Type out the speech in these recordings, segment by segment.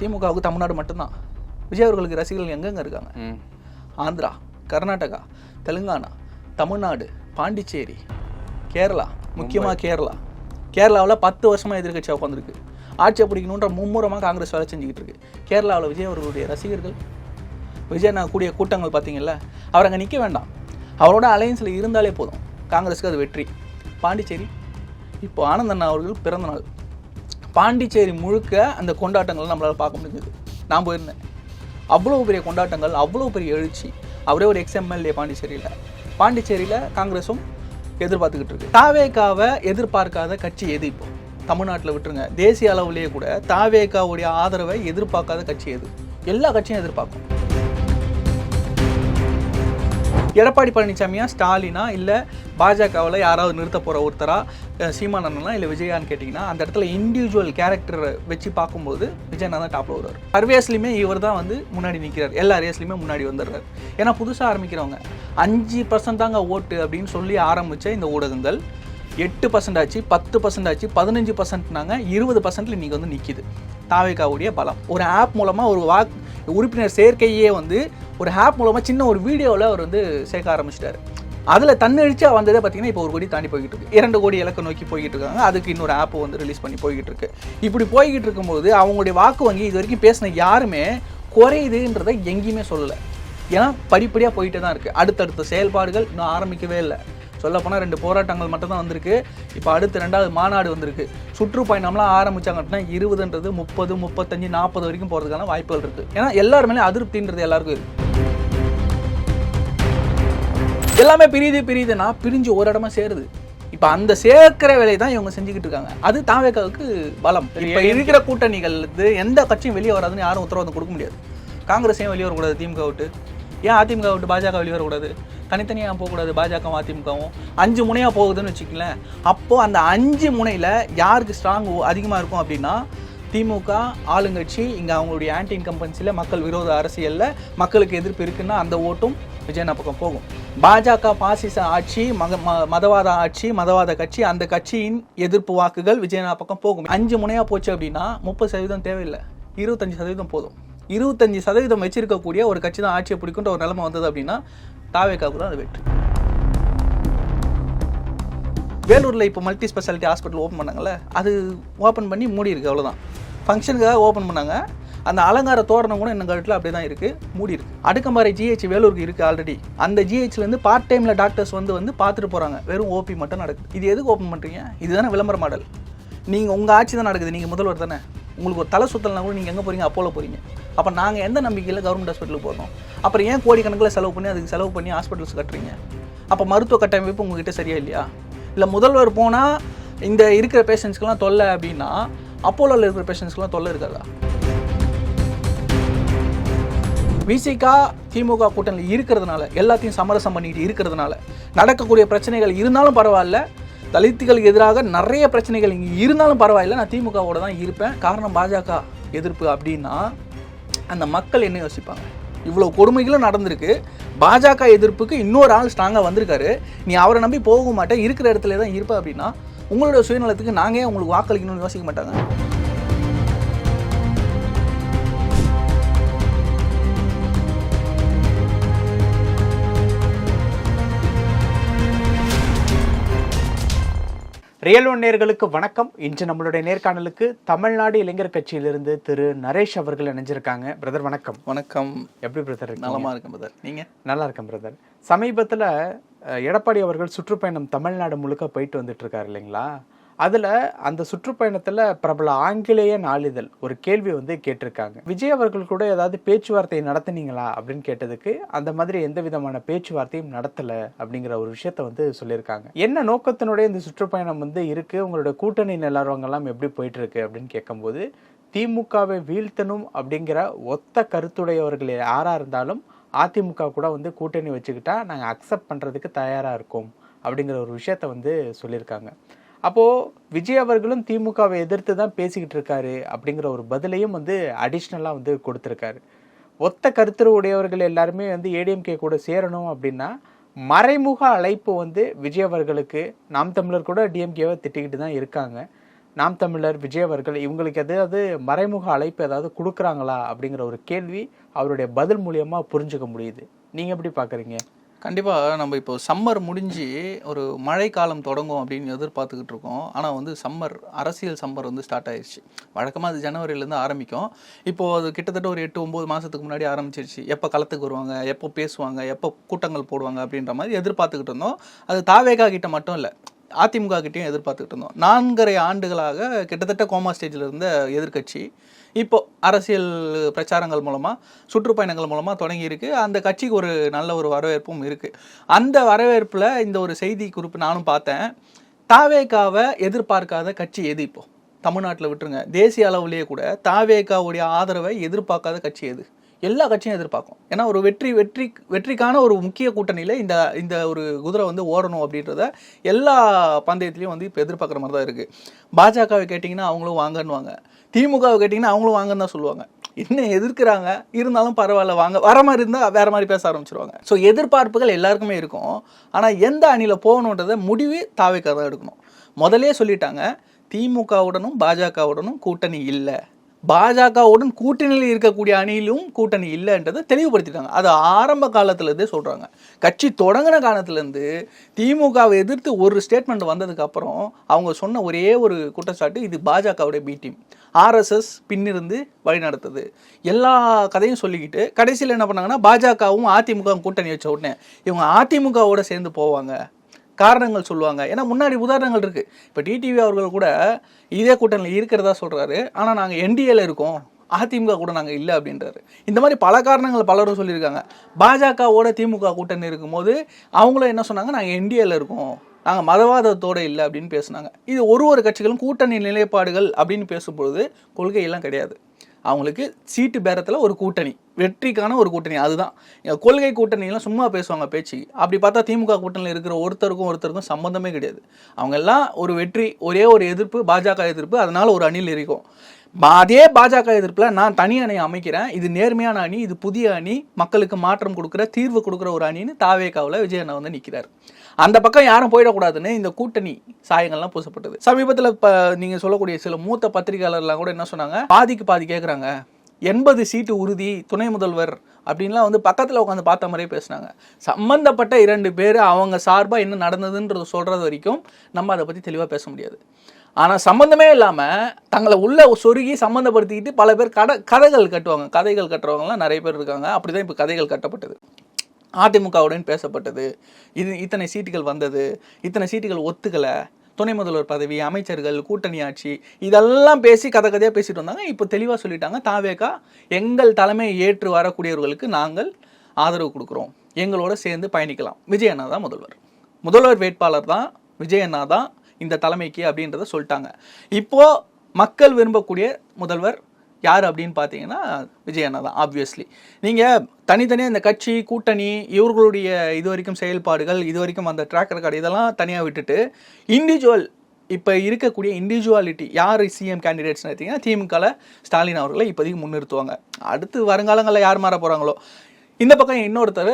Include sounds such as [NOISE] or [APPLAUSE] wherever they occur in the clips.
திமுகவுக்கு தமிழ்நாடு மட்டும்தான். விஜய் அவர்களுக்கு ரசிகர்கள் எங்கெங்க இருக்காங்க? ஆந்திரா கர்நாடகா தெலுங்கானா தமிழ்நாடு பாண்டிச்சேரி கேரளா முக்கியமாக கேரளா. கேரளாவில் பத்து வருஷமாக எதிர்க்கட்சியாக உட்காந்துருக்கு ஆட்சியை பிடிக்கணுன்ற மும்முரமாக காங்கிரஸ் வேலை செஞ்சுக்கிட்டு இருக்கு. கேரளாவில் விஜய் அவர்களுடைய ரசிகர்கள். விஜய் நான் கூடிய கூட்டங்கள் பார்த்தீங்கல்ல அவர் அங்கே நிற்க வேண்டாம். அவரோட அலையன்ஸில் இருந்தாலே போதும். காங்கிரஸுக்கு அது வெற்றி. பாண்டிச்சேரி இப்போ ஆனந்தண்ணா அவர்கள் பிறந்த நாள். பாண்டிச்சேரி முழுக்க அந்த கொண்டாட்டங்கள் நம்மளால் பார்க்க முடிஞ்சது. நான் போயிருந்தேன். அவ்வளோ பெரிய கொண்டாட்டங்கள் அவ்வளோ பெரிய எழுச்சி. அவரே ஒரு எக்ஸ்எம்எல்ஏ பாண்டிச்சேரியில். பாண்டிச்சேரியில் காங்கிரஸும் எதிர்பார்த்துக்கிட்டு இருக்கு. தாவேக்காவை எதிர்பார்க்காத கட்சி எது இப்போ? தமிழ்நாட்டில் விட்டுருங்க. தேசிய அளவுலேயே கூட தாவேக்காவுடைய ஆதரவை எதிர்பார்க்காத கட்சி எது? எல்லா கட்சியும் எதிர்பார்க்கும். எடப்பாடி பழனிசாமியா ஸ்டாலினா இல்லை பாஜகவில் யாராவது நிறுத்த போகிற ஒருத்தரா அஹ் இல்லை விஜயான்னு கேட்டிங்கன்னா அந்த இடத்துல இண்டிவிஜுவல் கேரக்டரை வச்சு பார்க்கும்போது விஜயனா தான் டாப்பில் வருவார் சர்வேஸ்லையுமே இவர் தான் வந்து முன்னாடி நிற்கிறார் எல்லா ரேஸ்லையுமே முன்னாடி வந்துடுறாரு. ஏன்னா புதுசாக ஆரம்பிக்கிறவங்க. அஞ்சு பர்சன்ட் தாங்க ஓட்டு அப்படின்னு சொல்லி ஆரம்பித்த இந்த ஊடகங்கள் எட்டு பர்சன்ட் ஆச்சு பத்து பர்சன்ட் ஆச்சு பதினஞ்சு பர்சன்ட்னாங்க இருபது பர்சன்ட்டில் இன்றைக்கி வந்து நிற்கிது தாவேக்காவுடைய பலம். ஒரு ஆப் மூலமாக ஒரு வாக் உறுப்பினர் சேர்க்கையே வந்து ஒரு ஆப் மூலமாக சின்ன ஒரு வீடியோவில் அவர் வந்து சேர்க்க ஆரம்பிச்சிட்டாரு. அதில் தன்னெழுச்சியா வந்ததே பார்த்தீங்கன்னா இப்போ ஒரு கோடி தாண்டி போய்கிட்டு இருக்கு. இரண்டு கோடி இலக்க நோக்கி போய்கிட்டு இருக்காங்க. அதுக்கு இன்னொரு ஆப் வந்து ரிலீஸ் பண்ணி போய்கிட்டு இருக்கு. இப்படி போய்கிட்டு இருக்கும்போது அவங்களுடைய வாக்கு வங்கி இது வரைக்கும் பேசின யாருமே குறையுதுன்றதை எங்கேயுமே சொல்லலை. ஏன்னா படிப்படியாக போயிட்டே தான் இருக்குது அடுத்தடுத்த செயல்பாடுகள் இன்னும் ஆரம்பிக்கவே இல்லை. சொல்லப்போனால் ரெண்டு போராட்டங்கள் மட்டும் தான் வந்திருக்கு. இப்போ அடுத்து ரெண்டாவது மாநாடு வந்திருக்கு. சுற்றுப்பயணம்லாம் ஆரம்பிச்சாங்க அப்படின்னா இருபதுன்றது முப்பது முப்பத்தஞ்சு நாற்பது வரைக்கும் போகிறதுக்கான வாய்ப்புகள் இருக்குது ஏன்னா எல்லார் மேலேயும் அதிருப்தின்றது எல்லாருக்கும் எல்லாமே பிரியுது பிரியுதுன்னா பிரிஞ்சு ஒரு இடமா சேருது. இப்போ அந்த சேர்க்கிற வேலையை தான் இவங்க செஞ்சுக்கிட்டு இருக்காங்க. அது தாவேக்காவுக்கு பலம். இப்போ இருக்கிற கூட்டணிகள் எந்த கட்சியும் வெளியே வராதுன்னு யாரும் உத்தரவாதம் கொடுக்க முடியாது. காங்கிரஸ் ஏன் வெளியே வரக்கூடாது? திமுக விட்டு. ஏன் அதிமுக விட்டு பாஜக வெளிவரக்கூடாது தனித்தனியாக போகக்கூடாது பாஜகவும் அதிமுகவும். அஞ்சு முனையாக போகுதுன்னு வச்சுக்கங்களேன். அப்போது அந்த அஞ்சு முனையில் யாருக்கு ஸ்ட்ராங் அதிகமாக இருக்கும் அப்படின்னா திமுக ஆளுங்கட்சி இங்கே அவங்களுடைய ஆன்டி இன்கம்பன்சியில் மக்கள் விரோத அரசியலில் மக்களுக்கு எதிர்ப்பு இருக்குன்னா அந்த ஓட்டும் விஜயனா பக்கம் போகும். பாஜக பாசிச ஆட்சி மக ம- மதவாத ஆட்சி மதவாத கட்சி அந்த கட்சியின் எதிர்ப்பு வாக்குகள் விஜயனா பக்கம் போகும். அஞ்சு முனையாக போச்சு அப்படின்னா முப்பது சதவீதம் தேவையில்லை. இருபத்தஞ்சு சதவீதம் போதும். இருபத்தஞ்சி சதவீதம் வச்சிருக்கக்கூடிய ஒரு கட்சி தான் ஆட்சியை பிடிக்குன்ற ஒரு நிலைமை வந்தது அப்படின்னா தாவேக்காவுக்கு தான் அது வெற்றி. வேலூரில் இப்போ மல்டி ஸ்பெஷாலிட்டி ஹாஸ்பிட்டல் ஓப்பன் பண்ணாங்கல்ல அது ஓப்பன் பண்ணி மூடி இருக்கு அவ்வளோதான் ஃபங்க்ஷனுக்காக ஓப்பன் பண்ணாங்க. அந்த அலங்கார தோரணம் கூட இன்னும் கழுத்தில் அப்படியே தான் இருக்குது மூடி இருக்கு அடுக்கம்பாறை ஜிஹெச் வேலூருக்கு இருக்குது ஆல்ரெடி அந்த ஜிஹெச்லேருந்து பார்ட் டைமில் டாக்டர்ஸ் வந்து வந்து பார்த்துட்டு போகிறாங்க வெறும் ஓபி மட்டும் நடக்குது. இது எதுக்கு ஓப்பன் பண்ணுறீங்க இதுதானே விளம்பர மாடல் நீங்கள் உங்கள் ஆட்சி தான் நடக்குது. நீங்கள் முதல்வர் தானே. உங்களுக்கு ஒரு தலை சுத்தலைனா கூட நீங்கள் எங்கே போகிறீங்க அப்போல போகிறீங்க அப்போ நாங்கள் எந்த நம்பிக்கையில் கவர்மெண்ட் ஹாஸ்பிட்டலுக்கு போகிறோம் அப்புறம் ஏன் கோடிக்கணக்கில் செலவு பண்ணி அதுக்கு செலவு பண்ணி ஹாஸ்பிட்டல்ஸ் கட்டுறீங்க? அப்போ மருத்துவ கட்டமைப்பு உங்ககிட்ட சரியா இல்லையா? இல்லை முதல்வர் போனால் இந்த இருக்கிற பேஷண்ட்ஸ்க்கெல்லாம் தொல்லை அப்படின்னா அப்போலோவில் இருக்கிற பேஷண்ட்ஸ்க்கெல்லாம் தொல்லை இருக்காதா? விசிகா திமுக கூட்டணியில் இருக்கிறதுனால எல்லாத்தையும் சமரசம் பண்ணிக்கிட்டு இருக்கிறதுனால நடக்கக்கூடிய பிரச்சனைகள் இருந்தாலும் பரவாயில்ல தலித்துகளுக்கு எதிராக நிறைய பிரச்சனைகள் இங்கே இருந்தாலும் பரவாயில்ல. நான் திமுகவோட தான் இருப்பேன். காரணம் பாஜக எதிர்ப்பு அப்படின்னா அந்த மக்கள் என்ன யோசிப்பாங்க? இவ்வளோ கொடுமைகளும் நடந்திருக்கு. பாஜக எதிர்ப்புக்கு இன்னொரு ஆள் ஸ்ட்ராங்காக வந்திருக்காரு. நீ அவரை நம்பி போக மாட்டேன். இருக்கிற இடத்துல தான் இருப்ப அப்படின்னா உங்களோட சுயநலத்துக்கு நாங்கள் ஏன் உங்களுக்கு வாக்களிக்கணும்னு யோசிக்க மாட்டாங்க? ரியல் ஒன் நேர்களுக்கு வணக்கம். இன்று நம்மளுடைய நேர்காணலுக்கு தமிழ்நாடு இளைஞர் கட்சியிலிருந்து திரு நரேஷ் அவர்கள் இணைஞ்சிருக்காங்க. பிரதர் வணக்கம். வணக்கம். எப்படி பிரதர் நலமாக இருக்கேன் பதர் நீங்கள் நல்லா இருக்கேன் பிரதர். சமீபத்தில் எடப்பாடி அவர்கள் சுற்றுப்பயணம் தமிழ்நாடு முழுக்க போயிட்டு வந்துட்டு இருக்காரு இல்லைங்களா? அதில் அந்த சுற்றுப்பயணத்தில் பிரபல ஆங்கிலேய நாளிதழ் ஒரு கேள்வி வந்து கேட்டிருக்காங்க. விஜய் அவர்கள் கூட ஏதாவது பேச்சுவார்த்தை நடத்துனீங்களா அப்படின்னு கேட்டதுக்கு அந்த மாதிரி எந்த விதமான பேச்சுவார்த்தையும் நடத்தலை அப்படிங்கிற ஒரு விஷயத்த வந்து சொல்லியிருக்காங்க. என்ன நோக்கத்தினுடைய இந்த சுற்றுப்பயணம் வந்து இருக்கு? உங்களோட கூட்டணி நிலவரங்கள்லாம் எப்படி போயிட்டு இருக்கு அப்படின்னு கேட்கும்போது திமுகவை வீழ்த்தணும் அப்படிங்கிற ஒத்த கருத்துடையவர்கள் யாராக இருந்தாலும் அதிமுக கூட வந்து கூட்டணி வச்சுக்கிட்டா நாங்கள் அக்செப்ட் பண்ணுறதுக்கு தயாராக இருக்கோம் அப்படிங்கிற ஒரு விஷயத்த வந்து சொல்லியிருக்காங்க. அப்போது விஜய் அவர்களும் திமுகவை எதிர்த்து தான் பேசிக்கிட்டு இருக்காரு அப்படிங்கிற ஒரு பதிலையும் வந்து அடிஷ்னலாக வந்து கொடுத்துருக்காரு. ஒத்த கருத்துரு உடையவர்கள் எல்லாருமே வந்து ஏடிஎம்கே கூட சேரணும் அப்படின்னா மறைமுக அழைப்பு வந்து விஜய் அவர்களுக்கு நாம் தமிழர் கூட டிஎம்கேவை திட்டிக்கிட்டு தான் இருக்காங்க. நாம் தமிழர் விஜய் அவர்கள் இவங்களுக்கு எதாவது மறைமுக அழைப்பு ஏதாவது கொடுக்குறாங்களா அப்படிங்கிற ஒரு கேள்வி அவருடைய பதில் மூலியமாக புரிஞ்சுக்க முடியுது. நீங்கள் எப்படி பார்க்குறீங்க கண்டிப்பாக நம்ம இப்போ சம்மர் முடிஞ்சு ஒரு மழைக்காலம் தொடங்கும் அப்படின்னு எதிர்பார்த்துக்கிட்டு இருக்கோம். ஆனால் வந்து சம்மர் அரசியல் சம்மர் வந்து ஸ்டார்ட் ஆயிடுச்சு வழக்கமாக அது ஜனவரியிலேருந்து ஆரம்பிக்கும். இப்போது அது கிட்டத்தட்ட ஒரு எட்டு ஒம்பது மாதத்துக்கு முன்னாடி ஆரம்பிச்சிருச்சு. எப்போ களத்துக்கு வருவாங்க எப்போ பேசுவாங்க எப்போ கூட்டங்கள் போடுவாங்க அப்படின்ற மாதிரி எதிர்பார்த்துக்கிட்டு இருந்தோம். அது தாவேகா கிட்ட மட்டும் இல்லை அதிமுக கிட்டேயும் எதிர்பார்த்துக்கிட்டு இருந்தோம். நான்கரை ஆண்டுகளாக கிட்டத்தட்ட கோமா ஸ்டேஜில் இருந்த எதிர்க்கட்சி. இப்போ அரசியல் பிரச்சாரங்கள் மூலமாக சுற்றுப்பயணங்கள் மூலமாக தொடங்கியிருக்கு அந்த கட்சிக்கு ஒரு நல்ல ஒரு வரவேற்பும் இருக்குது அந்த வரவேற்பில் இந்த ஒரு செய்தி குறிப்பு நானும் பார்த்தேன். தாவேகாவை எதிர்பார்க்காத கட்சி எது இப்போ? தமிழ்நாட்டில் விட்டுருங்க. தேசிய அளவுலேயே கூட தாவேகாவுடைய ஆதரவை எதிர்பார்க்காத கட்சி எது? எல்லா கட்சியும் எதிர்பார்க்கும். ஏன்னா ஒரு வெற்றி வெற்றி வெற்றிக்கான ஒரு முக்கிய கூட்டணியில் இந்த இந்த ஒரு குதிரை வந்து ஓடணும் அப்படின்றத எல்லா பந்தயத்துலையும் வந்து இப்போ எதிர்பார்க்குற மாதிரி தான் இருக்குது பாஜகவை கேட்டிங்கன்னா அவங்களும் வாங்கன்னுவாங்க. திமுகவை கேட்டிங்கன்னா அவங்களும் வாங்கன்னு தான் சொல்லுவாங்க. இன்னும் எதிர்க்கிறாங்க? இருந்தாலும் பரவாயில்ல வாங்க. வர மாதிரி இருந்தால் வேற மாதிரி பேச ஆரம்பிச்சிருவாங்க. ஸோ எதிர்பார்ப்புகள் எல்லாருக்குமே இருக்கும். ஆனால் எந்த அணியில் போகணுன்றதை முடிவு தாவைக்காக தான் எடுக்கணும். முதலே சொல்லிட்டாங்க திமுகவுடனும் பாஜகவுடனும் கூட்டணி இல்லை. பாஜகவுடன் கூட்டணியில் இருக்கக்கூடிய அணியிலும் கூட்டணி இல்லைன்றதை தெளிவுபடுத்திட்டாங்க. அது ஆரம்ப காலத்துலேருந்தே சொல்கிறாங்க கட்சி தொடங்கின காலத்துலேருந்து திமுகவை எதிர்த்து ஒரு ஸ்டேட்மெண்ட் வந்ததுக்கப்புறம் அவங்க சொன்ன ஒரே ஒரு குற்றச்சாட்டு இது பாஜகவுடைய பி டீம் ஆர்எஸ்எஸ் பின்னிருந்து வழிநடத்துது. எல்லா கதையும் சொல்லிக்கிட்டு கடைசியில் என்ன பண்ணாங்கன்னா பாஜகவும் அதிமுகவும் கூட்டணி வச்ச உடனே இவங்க அதிமுகவோட சேர்ந்து போவாங்க. காரணங்கள் சொல்லுவாங்க. ஏன்னா முன்னாடி உதாரணங்கள் இருக்குது இப்போ டிடிவி அவர்கள் கூட இதே கூட்டணியில் இருக்கிறதா சொல்கிறாரு ஆனால் நாங்கள் என்டிஏல இருக்கோம். அதிமுக கூட நாங்கள் இல்லை அப்படின்றாரு. இந்த மாதிரி பல காரணங்கள் பலரும் சொல்லியிருக்காங்க. பாஜகவோட திமுக கூட்டணி இருக்கும்போது அவங்களும் என்ன சொன்னாங்க? நாங்கள் என்டிஏல இருக்கோம். நாங்கள் மதவாதத்தோட இல்லை அப்படின்னு பேசுனாங்க. இது ஒரு ஒரு கட்சிகளும் கூட்டணி நிலைப்பாடுகள் அப்படின்னு பேசும்பொழுது கொள்கையெல்லாம் கிடையாது. அவங்களுக்கு சீட்டு பேரத்தில் ஒரு கூட்டணி வெற்றிக்கான ஒரு கூட்டணி அதுதான். இங்க கொள்கை கூட்டணியெல்லாம் சும்மா பேசுவாங்க பேச்சு. அப்படி பார்த்தா திமுக கூட்டணியில் இருக்கிற ஒருத்தருக்கும் ஒருத்தருக்கும் சம்மந்தமே கிடையாது. அவங்க எல்லாம் ஒரு வெற்றி ஒரே ஒரு எதிர்ப்பு பாஜக எதிர்ப்பு அதனால் ஒரு அணியில் இருக்கும் அதே பாஜக எதிர்ப்பில் நான் தனி அணி அமைக்கிறேன். இது நேர்மையான அணி இது புதிய அணி. மக்களுக்கு மாற்றம் கொடுக்குற தீர்வு கொடுக்குற ஒரு அணின்னு தாவேக்காவில் விஜய் அண்ணா வந்து நிற்கிறார் அந்த பக்கம் யாரும் போயிடக்கூடாதுன்னு இந்த கூட்டணி சாயங்கள்லாம் பூசப்பட்டது. சமீபத்தில் இப்போ நீங்கள் சொல்லக்கூடிய சில மூத்த பத்திரிகையாளர்லாம் கூட என்ன சொன்னாங்க? பாதிக்கு பாதி கேட்குறாங்க எண்பது சீட்டு உறுதி துணை முதல்வர் அப்படின்லாம் வந்து பக்கத்தில் உட்காந்து பார்த்த மாதிரியே பேசுனாங்க. சம்மந்தப்பட்ட இரண்டு பேர் அவங்க சார்பாக என்ன நடந்ததுன்றது சொல்கிறது வரைக்கும் நம்ம அதை பற்றி தெளிவாக பேச முடியாது. ஆனால் சம்மந்தமே இல்லாமல் தங்களை உள்ள சொருகி சம்மந்தப்படுத்திக்கிட்டு பல பேர் கடை கதைகள் கட்டுவாங்க. கதைகள் கட்டுறவங்கலாம் நிறைய பேர் இருக்காங்க. அப்படி தான் இப்போ கதைகள் கட்டப்பட்டது. அதிமுகவுடன் பேசப்பட்டது. இது இத்தனை சீட்டுகள் வந்தது. இத்தனை சீட்டுகள் ஒத்துக்கலை. துணை முதல்வர் பதவி அமைச்சர்கள் கூட்டணி ஆட்சி இதெல்லாம் பேசி கதை கதையாக பேசிட்டு வந்தாங்க. இப்போ தெளிவாக சொல்லிட்டாங்க. தாவேக்கா எங்கள் தலைமையை ஏற்று வரக்கூடியவர்களுக்கு நாங்கள் ஆதரவு கொடுக்குறோம். எங்களோட சேர்ந்து பயணிக்கலாம். விஜய் அண்ணா தான் முதல்வர். முதல்வர் வேட்பாளர் தான் விஜய் அண்ணா தான் இந்த தலைமைக்கு அப்படின்றத சொல்லிட்டாங்க. இப்போ மக்கள் விரும்பக்கூடிய முதல்வர் யார் அப்படின்னு பார்த்தீங்கன்னா விஜய் அண்ணா தான் ஆப்வியஸ்லி நீங்கள் தனித்தனியாக இந்த கட்சி கூட்டணி இவர்களுடைய இது வரைக்கும் செயல்பாடுகள் இது வரைக்கும் அந்த ட்ராக் ரெக்கார்டு இதெல்லாம் தனியாக விட்டுட்டு இண்டிவிஜுவல் இப்போ இருக்கக்கூடிய இண்டிவிஜுவாலிட்டி யார் சிஎம் கேண்டிடேட்ஸ்னு பார்த்தீங்கன்னா திமுகவில் ஸ்டாலின் அவர்களை இப்போதைக்கு முன்னிறுத்துவாங்க. அடுத்து வருங்காலங்களில் யார் மாற போகிறாங்களோ இந்த பக்கம் இன்னொருத்தர்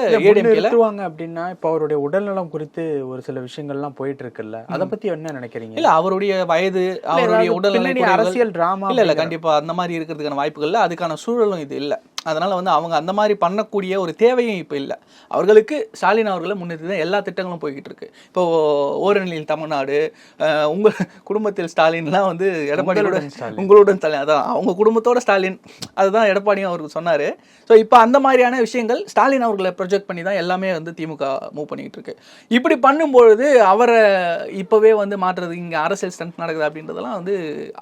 நிறுத்துவாங்க அப்படின்னா இப்போ அவருடைய உடல்நலம் குறித்து ஒரு சில விஷயங்கள்லாம் போயிட்டு இருக்குல்ல அதை பத்தி என்ன நினைக்கிறீங்க? இல்ல அவருடைய வயது அவருடைய உடல்நிலை அரசியல் டிராமா இல்ல இல்ல கண்டிப்பா அந்த மாதிரி இருக்கிறதுக்கான வாய்ப்புகள் இல்ல அதுக்கான சூழலும் இது இல்ல. அதனால வந்து அவங்க அந்த மாதிரி பண்ணக்கூடிய ஒரு தேவையும் இப்போ இல்லை. அவர்களுக்கு ஸ்டாலின் அவர்களை முன்னிறுத்தி தான் எல்லா திட்டங்களும் போய்கிட்டு இருக்கு. இப்போ ஓரணியில் தமிழ்நாடு அஹ், உங்க குடும்பத்தில் ஸ்டாலின்லாம் வந்து எடப்பாடியோட உங்களுடன் ஸ்டாலின். அதான் அவங்க குடும்பத்தோட ஸ்டாலின். அதுதான் எடப்பாடியும் அவருக்கு சொன்னாரு. ஸோ இப்போ அந்த மாதிரியான விஷயங்கள் ஸ்டாலின் அவர்களை ப்ரொஜெக்ட் பண்ணி தான் எல்லாமே வந்து திமுக மூவ் பண்ணிக்கிட்டு இருக்கு. இப்படி பண்ணும்பொழுது அவரை இப்போவே வந்து மாற்றுறது இங்கே அரசியல் ஸ்டண்ட் நடக்குது அப்படின்றதெல்லாம் வந்து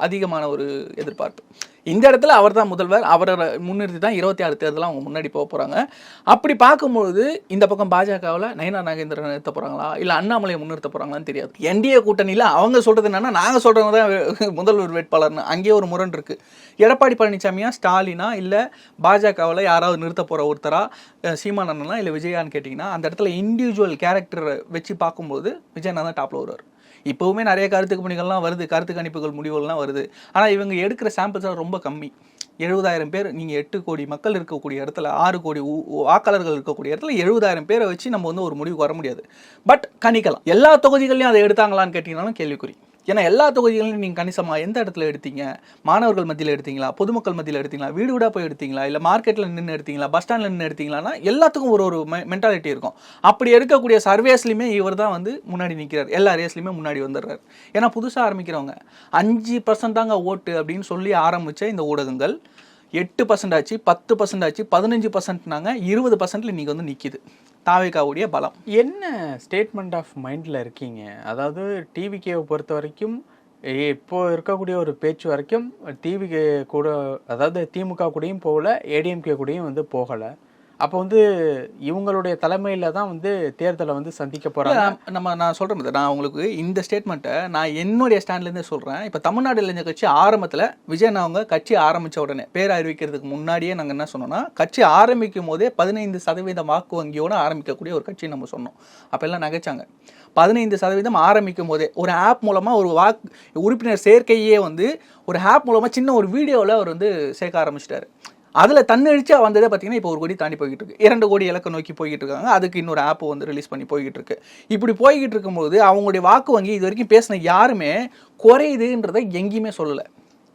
அதிகமான ஒரு எதிர்பார்ப்பு. இந்த இடத்துல அவர் தான் முதல்வர். அவரை முன்னிறுத்தி தான் இருபத்தி ஆறு தேர்தலாம் அவங்க முன்னாடி போக போகிறாங்க அப்படி பார்க்கும்பொழுது இந்த பக்கம் பாஜகவில் நயனா நாகேந்திரன் நிறுத்த போகிறாங்களா இல்லை அண்ணாமலையை முன்னிறுத்த போகிறாங்களான்னு தெரியாது. என்டிஏ கூட்டணியில் அவங்க சொல்கிறது என்னென்னா நாங்கள் சொல்கிறவங்க தான் [LAUGHS] முதல்வர் வேட்பாளர்னு. அங்கேயே ஒரு முரண் இருக்குது எடப்பாடி பழனிசாமியா ஸ்டாலினா இல்லை பாஜகவில் யாராவது நிறுத்த போகிற ஒருத்தரா? சீமானண்ணனா இல்லை விஜயான்னு கேட்டிங்கன்னா அந்த இடத்துல இண்டிவிஜுவல் கேரக்டரை வச்சு பார்க்கும்போது விஜயனா தான் டாப்பில் வருவார். இப்போவுமே நிறைய கருத்து கணிப்புகள்லாம் வருது. கருத்து கணிப்புகள் முடிவுகள்லாம் வருது. ஆனால் இவங்க எடுக்கிற சாம்பிள்ஸ் ரொம்ப கம்மி. எழுபதாயிரம் பேர் நீங்கள் எட்டு கோடி மக்கள் இருக்கக்கூடிய இடத்துல ஆறு கோடி வாக்காளர்கள் இருக்கக்கூடிய இடத்துல எழுபதாயிரம் பேரை வச்சு நம்ம வந்து ஒரு முடிவுக்கு வர முடியாது. பட் கணிக்கலாம். எல்லா தொகுதிகளையும் அதை எடுத்தாங்களான்னு கேட்டிங்கனாலும் கேள்விக்குறி. ஏன்னா எல்லா தொகுதிகளையும் நீங்கள் கணிசமாக எந்த இடத்துல எடுத்தீங்க? மாணவர்கள் மத்தியில் எடுத்தீங்களா? பொதுமக்கள் மத்தியில் எடுத்தீங்களா? வீடு வீடாக போய் எடுத்தீங்களா? இல்லை மார்க்கெட்டில் நின்று எடுத்தீங்களா? பஸ் ஸ்டாண்டில் நின்று எடுத்தீங்களான்னா எல்லாத்துக்கும் ஒரு ஒரு மென்டாலிட்டி இருக்கும். அப்படி எடுக்கக்கூடிய சர்வேஸ்லையுமே இவர் தான் வந்து முன்னாடி நிற்கிறார் எல்லா ரேஸ்லையுமே முன்னாடி வந்துடுறாரு. ஏன்னா புதுசாக ஆரம்பிக்கிறவங்க. அஞ்சு பர்சன்ட் தாங்க ஓட்டு அப்படின்னு சொல்லி ஆரம்பித்த இந்த ஊடகங்கள் எட்டு பர்சன்ட் ஆச்சு பத்து பர்சன்ட் ஆச்சு பதினஞ்சு பர்சன்ட்னாங்க இருபது பர்சன்ட்ல இன்னைக்கு வந்து நிற்கிது தாவேக்காவுடைய பலம். என்ன ஸ்டேட்மெண்ட் ஆஃப் மைண்டில் இருக்கீங்க? அதாவது டிவிகேவை பொறுத்த வரைக்கும் இப்போ இருக்கக்கூடிய ஒரு பேச்சு வரைக்கும் டிவிகே கூட அதாவது திமுக கூடயும் போகல ஏடிஎம்கே கூடயும் வந்து போகலை. அப்போ வந்து இவங்களுடைய தலைமையில தான் வந்து தேர்தலை வந்து சந்திக்க இல்ல, நம்ம நான் brother. நான் உங்களுக்கு இந்த ஸ்டேட்மெண்ட்டை நான் என்னுடைய ஸ்டாண்ட்லேருந்தே சொல்றேன். இப்போ தமிழ்நாடு இளைஞர் கட்சி ஆரம்பத்தில் விஜயன் அவங்க கட்சி ஆரம்பிச்ச உடனே பேர் அறிவிக்கிறதுக்கு முன்னாடியே நாங்கள் என்ன சொன்னோம்னா கட்சி ஆரம்பிக்கும் போதே பதினைந்து சதவீதம் வாக்கு வங்கியோட ஆரம்பிக்கக்கூடிய ஒரு கட்சி நம்ம சொன்னோம். அப்போ எல்லாம் நகைச்சாங்க. பதினைந்து சதவீதம் ஆரம்பிக்கும் போதே ஒரு ஆப் மூலமாக ஒரு வாக்கு உறுப்பினர் சேர்க்கையே வந்து ஒரு ஆப் மூலமாக சின்ன ஒரு வீடியோவில் அவர் வந்து சேர்க்க ஆரம்பிச்சிட்டாரு. அதில் தன்னெழுச்சியாக வந்ததே பார்த்தீங்கன்னா இப்போ ஒரு கோடி தாண்டி போய்கிட்டு இருக்கு இரண்டு கோடி இலக்கை நோக்கி போய்கிட்டு இருக்காங்க அதுக்கு இன்னொரு ஆப் வந்து ரிலீஸ் பண்ணி போய்கிட்டு இருக்கு இப்படி போய்கிட்டு இருக்கும்போது அவங்களுடைய வாக்கு வங்கி இது வரைக்கும் பேசின யாருமே குறையுதுன்றதை எங்கேயுமே சொல்லலை.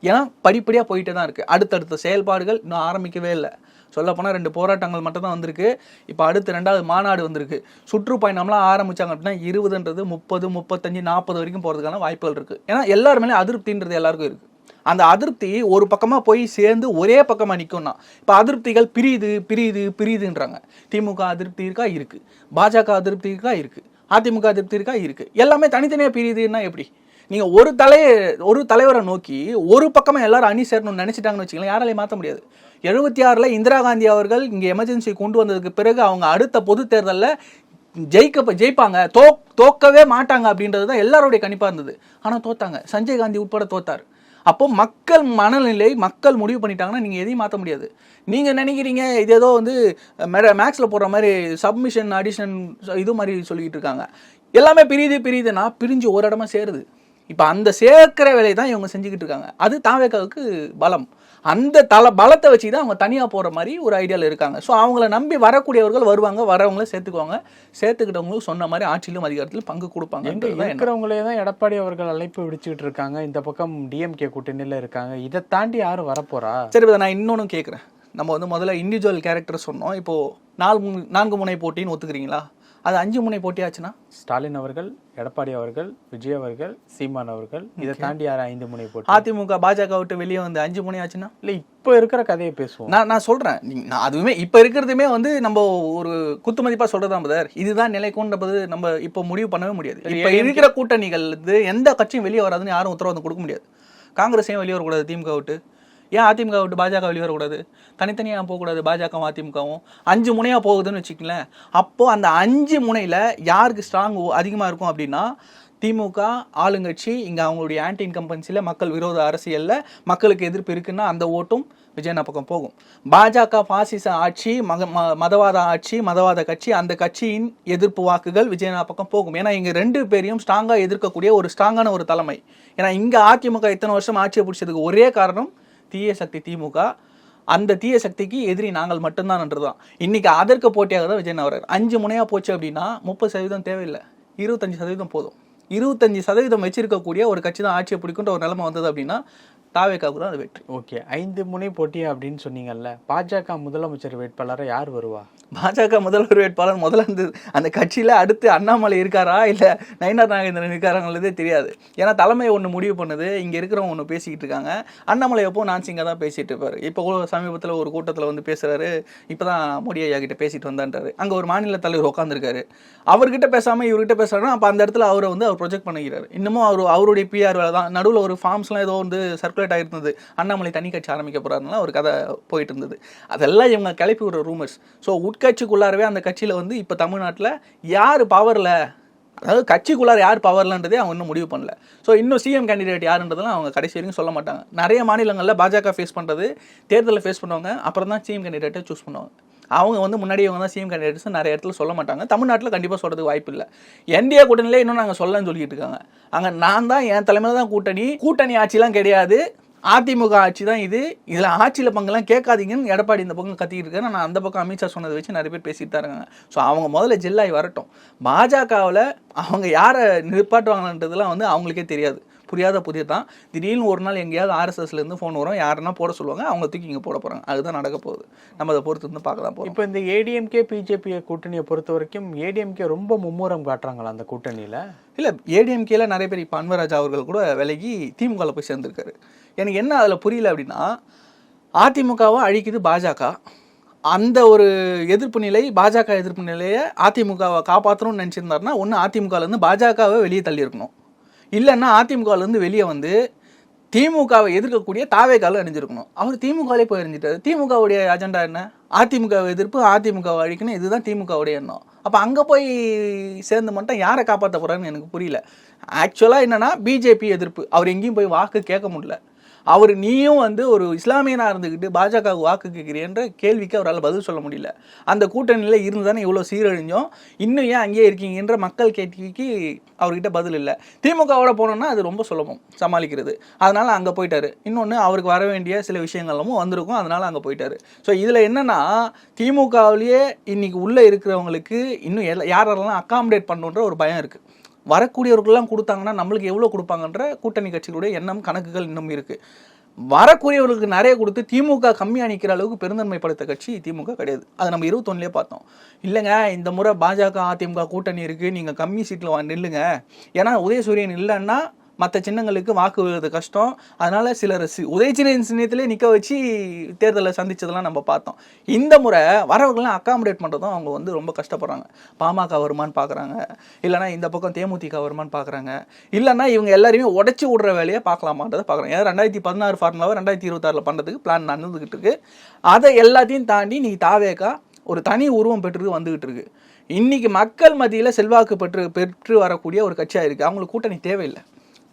ஏன்னா படிப்படியாக போயிட்டே தான் இருக்குது அடுத்தடுத்த செயல்பாடுகள் இன்னும் ஆரம்பிக்கவே இல்லை. சொல்லப்போனால் ரெண்டு போராட்டங்கள் மட்டும் தான் வந்திருக்கு. இப்போ அடுத்து ரெண்டாவது மாநாடு வந்திருக்கு. சுற்றுப்பயணம்லாம் ஆரம்பித்தாங்க அப்படின்னா இருபதுன்றது முப்பது முப்பத்தஞ்சு நாற்பது வரைக்கும் போகிறதுக்கான வாய்ப்புகள் இருக்குது ஏன்னா எல்லாருமே அதிருப்தின்றது எல்லாருக்கும் இருக்குது அந்த அதிருப்தி ஒரு பக்கமாக போய் சேர்ந்து ஒரே பக்கமாக நிற்கும்னா இப்போ அதிருப்திகள் பிரியுது பிரியுது பிரியுதுன்றாங்க. திமுக அதிருப்தி இருக்கா? இருக்குது பாஜக அதிருப்தி இருக்கா? இருக்குது அதிமுக அதிருப்தி இருக்கா? இருக்குது எல்லாமே தனித்தனியாக பிரியுதுன்னா எப்படி? நீங்கள் ஒரு தலை ஒரு தலைவரை நோக்கி ஒரு பக்கமாக எல்லாரும் அணி சேரணும்னு நினச்சிட்டாங்கன்னு வச்சுக்கலாம் யாராலையும் மாற்ற முடியாது. எழுபத்தி ஆறில் இந்திரா காந்தி அவர்கள் இங்கே எமர்ஜென்சி கொண்டு வந்ததுக்கு பிறகு அவங்க அடுத்த பொது தேர்தலில் ஜெயிக்க ஜெயிப்பாங்க. தோ தோக்கவே மாட்டாங்க அப்படின்றது தான் எல்லாருடைய கணிப்பாக இருந்தது. ஆனால் தோத்தாங்க. சஞ்சய் காந்தி உட்பட தோத்தார். அப்போ மக்கள் மனநிலை மக்கள் முடிவு பண்ணிட்டாங்கன்னா நீங்கள் எதையும் மாற்ற முடியாது. நீங்கள் நினைக்கிறீங்க இது ஏதோ வந்து மேக்ஸில் போடுற மாதிரி சப்மிஷன் அடிஷன் இது மாதிரி சொல்லிக்கிட்டு இருக்காங்க. எல்லாமே பிரியுது பிரியுதுன்னா பிரிஞ்சு ஒரு இடமா சேருது. இப்போ அந்த சேர்க்கிற வேலையை தான் இவங்க செஞ்சுக்கிட்டு இருக்காங்க. அது தாவேக்காவுக்கு பலம். அந்த தல பலத்தை வச்சு தான் அவங்க தனியாக போகிற மாதிரி ஒரு ஐடியாவில் இருக்காங்க. ஸோ அவங்கள நம்பி வரக்கூடியவர்கள் வருவாங்க வரவங்கள சேர்த்துக்குவாங்க. சேர்த்துக்கிட்டவங்களுக்கு சொன்ன மாதிரி ஆட்சியிலும் அதிகாரத்திலும் பங்கு கொடுப்பாங்க. இருக்கிறவங்களே தான் எடப்பாடி அவர்கள் அழைப்பு விடுச்சுக்கிட்டு இருக்காங்க. இந்த பக்கம் டிஎம்கே கூட்டணியில இருக்காங்க. இதை தாண்டி யாரும் வரப்போறா? சரி நான் இன்னொன்று கேட்குறேன் நம்ம வந்து முதல்ல இண்டிவிஜுவல் கேரக்டர் சொன்னோம். இப்போது நாலு நான்கு முனை போட்டின்னு ஒத்துக்கிறீங்களா? அது அஞ்சு முனை போட்டி ஆச்சுன்னா ஸ்டாலின் அவர்கள் எடப்பாடி அவர்கள் விஜய் அவர்கள் சீமான் அவர்கள் இதை தாண்டி யாரும் ஐந்து முனை போட்டு? அதிமுக பாஜக விட்டு வெளியே வந்து அஞ்சு முனை ஆச்சுன்னா இல்ல இப்போ இருக்கிற கதையை பேசுவோம். நான் நான் சொல்கிறேன் நான் அதுவுமே இப்போ இருக்கிறதுமே வந்து நம்ம ஒரு குத்து மதிப்பாக சொல்கிறதா பதர் இதுதான் நிலைக்கும்ன்றது நம்ம இப்போ முடிவு பண்ணவே முடியாது. இப்போ இருக்கிற கூட்டணிகள் எந்த கட்சியும் வெளியே வராதுன்னு யாரும் உத்தரவாதம் கொடுக்க முடியாது. காங்கிரஸ் ஏன் வெளியே வரக்கூடாது திமுக விட்டு? ஏன் அதிமுக விட்டு பாஜக வெளியே வரக்கூடாது? தனித்தனியாக போகக்கூடாது பாஜகவும் அதிமுகவும். அஞ்சு முனையாக போகுதுன்னு வச்சுக்கங்களேன். அப்போது அந்த அஞ்சு முனையில் யாருக்கு ஸ்ட்ராங் அதிகமாக இருக்கும் அப்படின்னா திமுக ஆளுங்கட்சி இங்கே அவங்களுடைய ஆன்டி இன்கம்பன்சியில் மக்கள் விரோத அரசியலில் மக்களுக்கு எதிர்ப்பு இருக்குன்னா அந்த ஓட்டும் விஜயனா பக்கம் போகும். பாஜக பாசிச ஆட்சி மக ம- மதவாத ஆட்சி மதவாத கட்சி அந்த கட்சியின் எதிர்ப்பு வாக்குகள் விஜயனா பக்கம் போகும். ஏன்னா இங்கே ரெண்டு பேரையும் ஸ்ட்ராங்காக எதிர்க்கக்கூடிய ஒரு ஸ்ட்ராங்கான ஒரு தலைமை. ஏன்னா இங்கே அதிமுக இத்தனை வருஷம் ஆட்சியை பிடிச்சதுக்கு ஒரே காரணம் தீய சக்தி திமுக அந்த தீய சக்திக்கு எதிரி நாங்கள் மட்டும்தான் தான் இன்னைக்கு அதற்கு போட்டியாக தான் விஜயன் வர்றாரு அஞ்சு முனையாக போச்சு அப்படின்னா முப்பது சதவீதம் தேவையில்லை. இருபத்தஞ்சு சதவீதம் போதும். இருபத்தஞ்சு சதவீதம் வச்சிருக்கக்கூடிய ஒரு கட்சி தான் ஆட்சியை பிடிக்குன்ற ஒரு நிலைமை வந்தது அப்படின்னா தாவேக்காவுக்கு தான் அது வெற்றி. ஓகே ஐந்து முனை போட்டி அப்படின்னு சொன்னீங்கல்ல பாஜக முதலமைச்சர் வேட்பாளரை யார் வருவா? பாஜக முதல்வர் வேட்பாளர் முதல்ல அந்த அந்த கட்சியில் அடுத்து அண்ணாமலை இருக்காரா இல்லை நயினார் நாகேந்திரன் இருக்காராங்கிறதே தெரியாது. ஏன்னா தலைமை ஒன்று முடிவு பண்ணுது இங்கே இருக்கிறவங்க ஒன்று பேசிக்கிட்டு இருக்காங்க. அண்ணாமலை எப்போ நான் சிங்க தான் பேசிட்டு இருப்பாரு. இப்போ கூட சமீபத்தில் ஒரு கூட்டத்தில் வந்து பேசுகிறாரு இப்போ தான் மோடி ஐயா கிட்ட பேசிட்டு வந்தான்றாரு. அங்கே ஒரு மாநில தலைவர் உட்காந்துருக்காரு அவர்கிட்ட பேசாமல் இவர்கிட்ட பேசுறாருன்னா அப்போ அந்த இடத்துல அவரை வந்து அவர் ப்ரொஜெக்ட் பண்ணிக்கிறாரு. இன்னமும் அவர் அவருடைய பிஆர் வேலை தான் நடுவில் ஒரு ஃபார்ம்ஸ்லாம் ஏதோ வந்து சர்க்குலேட் ஆகிருந்தது அண்ணாமலை தனி கட்சி ஆரம்பிக்க போகிறாருலாம் ஒரு கதை போயிட்டு இருந்தது அதெல்லாம் இவங்க கிளப்பி விடுற ரூமர்ஸ் ஸோ உட்கட்சிக்குள்ளாரவே அந்த கட்சியில் வந்து இப்போ தமிழ்நாட்டில் யார் பவரில் அதாவது கட்சிக்குள்ளார யார் பவர்லன்றதே அவங்க இன்னும் முடிவு பண்ணல. ஸோ இன்னும் சிஎம் கேண்டிடேட் யாருன்றதெல்லாம் அவங்க கடைசி வரைக்கும் சொல்ல மாட்டாங்க. நிறைய மாநிலங்களில் பாஜக ஃபேஸ் பண்ணுறது தேர்தலில் ஃபேஸ் பண்ணுவாங்க. அப்புறம் தான் சிஎம் கேண்டிடேட்டை சூஸ் பண்ணுவாங்க. அவங்க வந்து முன்னாடி இவங்க தான் சிஎம் கேண்டிடேட்ஸ் நிறைய இடத்துல சொல்ல மாட்டாங்க. தமிழ்நாட்டில் கண்டிப்பாக சொல்கிறதுக்கு வாய்ப்பு இல்லை. என்டிஏ கூட்டணியிலே இன்னும் நாங்கள் சொல்லலன்னு சொல்லிட்டு இருக்காங்க. அங்கே நான் தான் என் தலைமையில் தான் கூட்டணி. கூட்டணி ஆட்சிலாம் கிடையாது. அதிமுக ஆட்சி தான் இது. இதில் ஆட்சியில் பங்கெல்லாம் கேட்காதீங்கன்னு எடப்பாடி இந்த பக்கம் கத்திக்கிட்டு இருக்கேன் நான் அந்த பக்கம் அமித்ஷா சொன்னதை வச்சு நிறைய பேர் பேசிட்டு தான் இருக்காங்க. ஸோ அவங்க முதல்ல ஜெல்லாகி வரட்டும். பாஜகவில் அவங்க யாரை நிற்பாட்டுவாங்கன்றதுலாம் வந்து அவங்களுக்கே தெரியாது. புரியாத புதிய தான். திடீர்னு ஒரு நாள் எங்கேயாவது ஆர்எஸ்எஸ்லேருந்து ஃபோன் வரும். யாருன்னா போட சொல்லுவாங்க. அவங்க தூக்கி இங்கே போட போகிறாங்க அதுதான் நடக்க போகுது. நம்ம அதை பொறுத்து வந்து பார்க்க தான் போகிறோம் இப்போ இந்த ஏடிஎம்கே பிஜேபி கூட்டணியை பொறுத்த வரைக்கும் ஏடிஎம்கே ரொம்ப மும்முரம் காட்டுறாங்களா அந்த கூட்டணியில? இல்லை ஏடிஎம்கேல நிறைய பேர் இப்போ அன்வராஜ் அவர்கள் கூட விலகி திமுகவில் போய் சேர்ந்துருக்காரு. எனக்கு என்ன அதில் புரியல அப்படின்னா அதிமுகவை அழிக்குது பாஜக. அந்த ஒரு எதிர்ப்பு நிலை பாஜக எதிர்ப்பு நிலையை அதிமுகவை காப்பாற்றணும்னு நினச்சிருந்தாருன்னா ஒன்று அதிமுகலேருந்து பாஜகவை வெளியே தள்ளியிருக்கணும். இல்லைன்னா அதிமுகலேருந்து வெளியே வந்து திமுகவை எதிர்க்கக்கூடிய தாவேக்கால அணிஞ்சிருக்கணும் அவர் திமுகவிலே போய் அறிஞ்சிட்டாரு திமுகவுடைய அஜெண்டா என்ன? அதிமுக எதிர்ப்பு அதிமுக அழிக்கணும். இதுதான் திமுகவுடைய எண்ணம். அப்போ அங்கே போய் சேர்ந்து மட்டும் யாரை காப்பாற்ற போகிறான்னு எனக்கு புரியல. ஆக்சுவலாக என்னென்னா பிஜேபி எதிர்ப்பு. அவர் எங்கேயும் போய் வாக்கு கேட்க முடியல. அவர் நீயும் வந்து ஒரு இஸ்லாமியனாக இருந்துக்கிட்டு பாஜக வாக்கு கேட்குறீன்ற கேள்விக்கு அவரால் பதில் சொல்ல முடியல. அந்த கூட்டணியில் இருந்து தானே இவ்வளோ சீரழிஞ்சோம். இன்னும் ஏன் அங்கேயே இருக்கீங்கன்ற மக்கள் கேள்விக்கு அவர்கிட்ட பதில் இல்லை. திமுகவோட போனோம்னா அது ரொம்ப சுலபம் சமாளிக்கிறது. அதனால் அங்கே போயிட்டார். இன்னொன்று அவருக்கு வர வேண்டிய சில விஷயங்களும் வந்திருக்கும். அதனால் அங்கே போயிட்டாரு. ஸோ இதில் என்னென்னா திமுகவிலேயே இன்றைக்கி உள்ளே இருக்கிறவங்களுக்கு இன்னும் எல்லா யாரெல்லாம் அக்காமடேட் பண்ணுன்ற ஒரு பயம் இருக்குது வரக்கூடியவர்கள்லாம் கொடுத்தாங்கன்னா நம்மளுக்கு எவ்வளோ கொடுப்பாங்கன்ற கூட்டணி கட்சிகளுடைய எண்ணம் கணக்குகள் இன்னும் இருக்குது வரக்கூடியவர்களுக்கு நிறைய கொடுத்து திமுக கம்மியாக நிற்கிற அளவுக்கு பெருந்தன்மைப்படுத்த கட்சி திமுக கிடையாது. அதை நம்ம இருபத்தொன்னுலேயே பார்த்தோம். இல்லைங்க இந்த முறை பாஜக அதிமுக கூட்டணி இருக்குது நீங்கள் கம்மி சீட்டில் நில்லுங்க. ஏன்னா உதயசூரியன் இல்லைன்னா மற்ற சின்னங்களுக்கு வாக்கு விழுறது கஷ்டம். அதனால சிலர் சி சின்னத்திலே நிற்க வச்சு தேர்தலை சந்தித்ததெல்லாம் நம்ம பார்த்தோம். இந்த முறை வரவங்களாம் அக்காமடேட் பண்ணுறதும் அவங்க வந்து ரொம்ப கஷ்டப்படுறாங்க. பாமக வருமான்னு பார்க்குறாங்க இல்லைனா இந்த பக்கம் தேமுதிக வருமான்னு பார்க்குறாங்க இல்லைன்னா இவங்க எல்லாருமே உடச்சி விடுற வேலையை பார்க்கலாமான்றதை பார்க்குறாங்க ஏன்னா ரெண்டாயிரத்தி பதினாறு ஃபார்முலாவை ரெண்டாயிரத்தி இருபத்தாறில் பண்ணுறதுக்கு பிளான் நடந்துக்கிட்டு இருக்கு. அதை எல்லாத்தையும் தாண்டி நீ தாவேக்கா ஒரு தனி உருவம் பெற்று வந்துகிட்டு இருக்கு. இன்னைக்கு மக்கள் மத்தியில் செல்வாக்கு பெற்று பெற்று வரக்கூடிய ஒரு கட்சியாக இருக்குது அவங்களுக்கு கூட்டணி தேவையில்லை.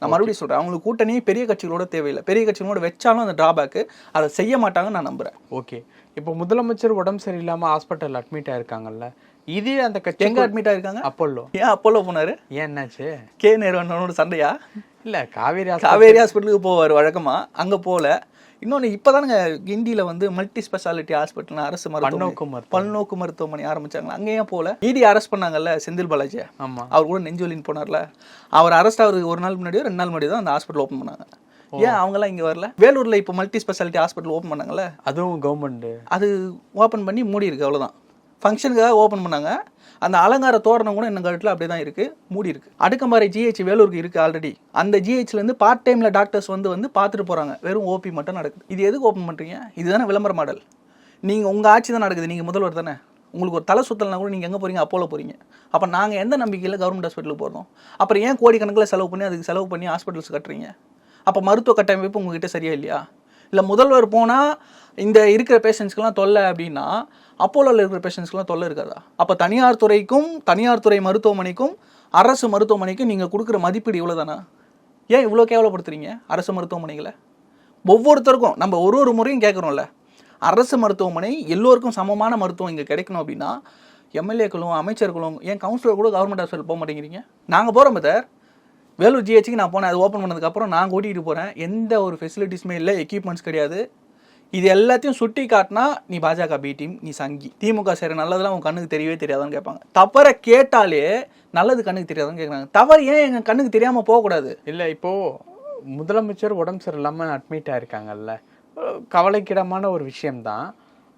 நான் மறுபடியும் சொல்கிறேன் அவங்களுக்கு கூட்டணி பெரிய கட்சிகளோட தேவையில்லை. பெரிய கட்சிகளோட வச்சாலும் அந்த டிராபேக்கு அதை செய்ய மாட்டாங்கன்னு நான் நம்புகிறேன் ஓகே இப்போ முதலமைச்சர் உடம்பு சரியில்லாம ஹாஸ்பிட்டல் அட்மிட் ஆயிருக்காங்கல்ல? இதே அந்த கட்சி எங்கே அட்மிட் ஆயிருக்காங்க? அப்போல்லோ ஏன் அப்போலோ போனாரு? ஏன் என்னாச்சு? கே நேருவனோட சண்டையா? இல்ல காவேரி காவேரி ஹாஸ்பிட்டலுக்கு போவார் வழக்கமாக அங்கே போகல இன்னொன்று இப்போ தானுங்க கிண்டியில் வந்து மல்டி ஸ்பெஷாலிட்டி ஹாஸ்பிட்டல் அரசு மருத்துவமனை. பல்நோக்கு மருத்துவமனை. ஆரம்பிச்சாங்களா? அங்கே ஏன் போகல இடி அரெஸ்ட் பண்ணாங்கல்ல செந்தில் பாலாஜி ஆமா. அவர் கூட நெஞ்சொலின்னு போனார்ல. அவர் அரெஸ்ட் ஆகுறதுக்கு ஒரு நாள் முன்னாடியோ ரெண்டு நாள் முன்னாடி தான் அந்த ஹாஸ்பிட்டல் ஓப்பன் பண்ணாங்க. ஏன் அவங்கெல்லாம் இங்கே வரல? வேலூரில் இப்போ மல்டி ஸ்பெஷாலிட்டி ஹாஸ்பிட்டல் ஓப்பன் பண்ணாங்கல்ல? அதுவும் கவர்மெண்ட் அது ஓப்பன் பண்ணி மூடி இருக்கு அவ்வளோதான் ஃபங்க்ஷனுக்காக ஓப்பன் பண்ணாங்க. அந்த அலங்கார தோரணம் கூட இன்னும் கழுத்தில் அப்படியே தான் இருக்குது மூடி இருக்கு. அடுக்கமாரி ஜிஹெச் வேலூருக்கு இருக்குது ஆல்ரெடி அந்த ஜிஹெச்லேருந்து பார்ட் டைமில் டாக்டர்ஸ் வந்து வந்து பார்த்துட்டு போகிறாங்க வெறும் ஓபி மட்டும் நடக்குது. இது எதுக்கு ஓப்பன் பண்ணுறீங்க இதுதானே விளம்பர மாடல் நீங்கள் உங்கள் ஆட்சி தான் நடக்குது. நீங்கள் முதல்வர் தானே. உங்களுக்கு ஒரு தலை சுத்தலைனா கூட நீங்கள் எங்கே போகிறீங்க அப்போல போகிறீங்க அப்போ நாங்கள் எந்த நம்பிக்கையில் கவர்மெண்ட் ஹாஸ்பிட்டலுக்கு போகிறோம் அப்புறம் ஏன் கோடிக்கணக்கில் செலவு பண்ணி அதுக்கு செலவு பண்ணி ஹாஸ்பிட்டல்ஸ் கட்டுறீங்க? அப்போ மருத்துவ கட்டமைப்பு உங்ககிட்ட சரியா இல்லையா? இல்லை முதல்வர் போனால் இந்த இருக்கிற பேஷண்ட்ஸ்க்கெல்லாம் தொல்லை அப்படின்னா அப்போலோவில் இருக்கிற பேஷண்ட்ஸ்க்கெல்லாம் தொல்லை இருக்காதா? அப்போ தனியார் துறைக்கும் தனியார் துறை மருத்துவமனைக்கும் அரசு மருத்துவமனைக்கும் நீங்கள் கொடுக்குற மதிப்பீடு இவ்வளோ தானா ஏன் இவ்வளோ கேவலப்படுத்துறீங்க அரசு மருத்துவமனைகளை? ஒவ்வொருத்தருக்கும் நம்ம ஒரு ஒரு முறையும் கேட்குறோம்ல. அரசு மருத்துவமனை எல்லோருக்கும் சமமான மருத்துவம் இங்கே கிடைக்கணும் அப்படின்னா எம்எல்ஏக்களும் அமைச்சர்களும் ஏன் கவுன்சிலர் கூட கவர்மெண்ட் ஹாஸ்பிட்டல் போக மாட்டேங்கிறீங்க? நாங்கள் போகிறோம் பதர் வேலூர் ஜிஹெச்சுக்கு நான் போனேன் அது ஓப்பன் பண்ணதுக்கப்புறம் நான் கூட்டிகிட்டு போகிறேன் எந்த ஒரு ஃபெசிலிட்டிஸுமே இல்லை எக்யூப்மெண்ட்ஸ் கிடையாது. இது எல்லாத்தையும் சுட்டி காட்டினா நீ பாஜக பி டீம் நீ சங்கி. திமுக சரி நல்லதெல்லாம் உன் கண்ணுக்கு தெரியவே தெரியாதான்னு கேட்பாங்க. தவற கேட்டாலே நல்லது கண்ணுக்கு தெரியாதான்னு கேட்குறாங்க. தவறு ஏன் எங்கள் கண்ணுக்கு தெரியாமல் போகக்கூடாது? இல்லை இப்போது முதலமைச்சர் உடம்பு சரியில்லாமல் அட்மிட் ஆகிருக்காங்கல்ல கவலைக்கிடமான ஒரு விஷயம்தான்.